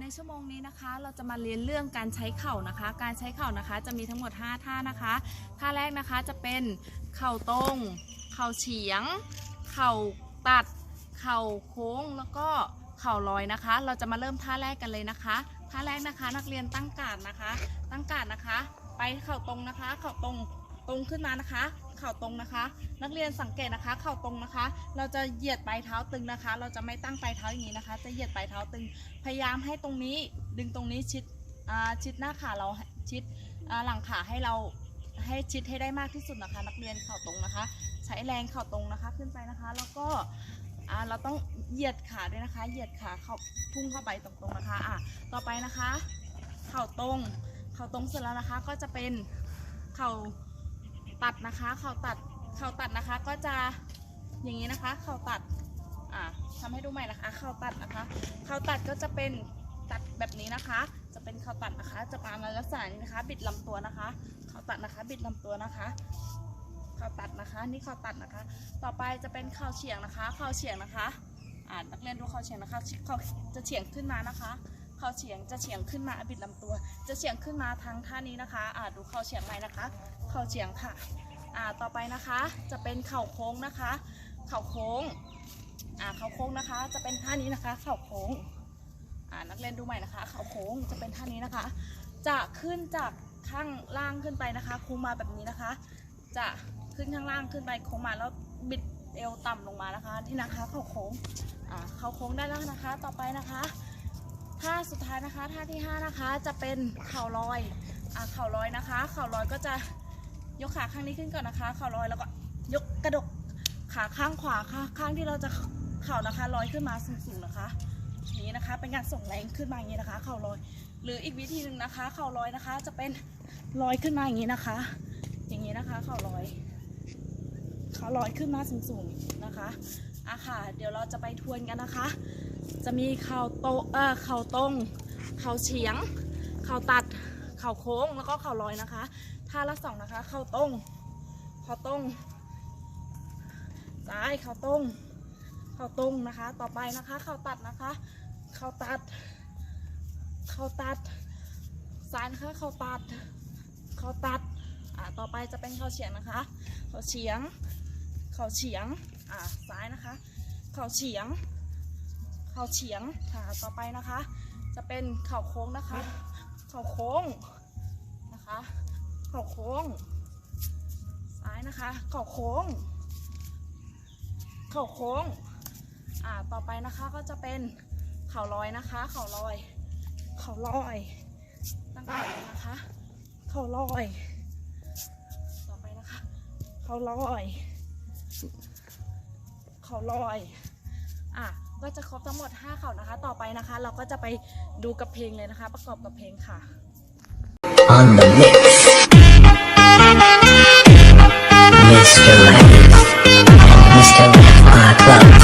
ในชั่วโมงนี้นะคะเราจะมาเรียนเรื่องการใช้เข่านะคะ การใช้เข่านะคะจะมีทั้งหมด 5 ท่านะคะ ท่าแรกนะคะจะเป็นเข่าตรง เข่าเฉียง เข่าตัด เข่าโค้งแล้วก็เข่าลอยนะคะ เราจะมาเริ่มท่าแรกกันเลยนะคะ ท่าแรกนะคะนักเรียนตั้งการดนะคะ ตั้งการดนะคะ ไปเข่าตรงนะคะ เข่าตรงตรงขึ้นมานะคะ เข่าตรงนะคะ นักเรียนสังเกตนะคะ เข่าตรงนะคะ เราจะเหยียดปลายเท้าตึงนะคะ เราจะไม่ตั้งปลายเท้าอย่างนี้นะคะ จะเหยียดปลายเท้าตึง พยายามให้ตรงนี้ดึงตรงนี้ชิดชิดหน้าขาเราชิดหลังขาให้เราให้ชิดให้ได้มากที่สุดนะคะ นักเรียนเข่าตรงนะคะ ใช้แรงเข่าตรงนะคะขึ้นไปนะคะ แล้วก็เราต้องเหยียดขาด้วยนะคะ เหยียดขาเข้าพุ่งเข้าไปตรงๆนะคะอะต่อไปนะคะ เข่าตรง เข่าตรงเสร็จแล้วนะคะ ก็จะเป็นเข่า ตัดนะคะเข่าตัดเข่าตัดนะคะก็จะอย่างนี้นะคะเข่าตัดอ่าทำให้ดูใหม่นะคะเข่าตัดนะคะเข่าตัดก็จะเป็นตัดแบบนี้นะคะ จะเป็นเข่าตัดนะคะ จะประมาณลักษณะนี้นะคะ บิดลำตัวนะคะเข่าตัดนะคะ บิดลำตัวนะคะเข่าตัดนะคะ นี่เข่าตัดนะคะ ต่อไปจะเป็นเข่าเฉียงนะคะเข่าเฉียงนะคะอ่านักเรียนดูเข่าเฉียงนะคะเข่าจะเฉียงขึ้นมานะคะเข่าเฉียงจะเฉียงขึ้นมาบิดลำตัว จะเฉียงขึ้นมาทางท่านี้นะคะอ่าดูเข่าเฉียงใหม่นะคะ เข่าเฉียงค่ะอ่าต่อไปนะคะจะเป็นเข่าโค้งนะคะ เข่าโค้งอ่าเข่าโค้งนะคะ จะเป็นท่านี้นะคะ เข่าโค้งอ่านักเรียนดูใหม่นะคะ เข่าโค้งจะเป็นท่านี้นะคะ จะขึ้นจากข้างล่างขึ้นไปนะคะโค้งมาแบบนี้นะคะ จะขึ้นข้างล่างขึ้นไปโค้งมาแล้วบิดเอวต่ำลงมานะคะนี่นะคะ เข่าโค้งอ่าเข่าโค้งได้แล้วนะคะ ต่อไปนะคะท่าสุดท้ายนะคะท่าที่ห้านะคะจะเป็นเข่าลอยอ่าเข่าลอยนะคะ เข่าลอยก็จะ ยกขาข้างนี้ขึ้นก่อนนะคะเข่าลอยแล้วก็ยกกระดกขาข้างขวาค่ะข้างที่เราจะเข่านะคะลอยขึ้นมาสูงๆนะคะนี้นะคะ เป็นการส่งแรงขึ้นมาอย่างนี้นะคะ เข่าลอย หรืออีกวิธีหนึ่งนะคะ เข่าลอยนะคะ จะเป็นลอยขึ้นมาอย่างนี้นะคะ อย่างนี้นะคะ เข่าลอย เข่าลอยขึ้นมาสูงๆนะคะอะค่ะ เดี๋ยวเราจะไปทวนกันนะคะ จะมีเข่าโตเออเข่าตรง เข่าเฉียง เข่าตัด เข่าโค้งแล้วก็เข่าลอยนะคะท่าละสองนะคะ เข่าตรงเข่าตรงซ้ายเข่าตรงเข่าตรงนะคะ ต่อไปนะคะ เข่าตัดนะคะ เข่าตัด เข่าตัดซ้ายนะคะเข่าตัด เข่าตัดอ่าต่อไปจะเป็นเข่าเฉียงนะคะ เข่าเฉียง เข่าเฉียงอ่าซ้ายนะคะ เข่าเฉียง เข่าเฉียงค่ะต่อไปนะคะ จะเป็นเข่าโค้งนะคะ เข่าโค้งนะคะเข่าโค้ง ซ้ายนะคะเข่าโค้งเข่าโค้งอ่าต่อไปนะคะก็จะเป็นเข่าลอยนะคะ เข่าลอย เข่าลอยตั้งแต่นะคะ เข่าลอย ต่อไปนะคะ เข่าลอย เข่าลอย อะก็จะครบทั้งหมด 5 เขานะคะ ต่อไปนะคะ เราก็จะไปดูกับเพลงเลยนะคะ ประกอบกับเพลงค่ะอันนี้ Mr. Left Mr. Left are close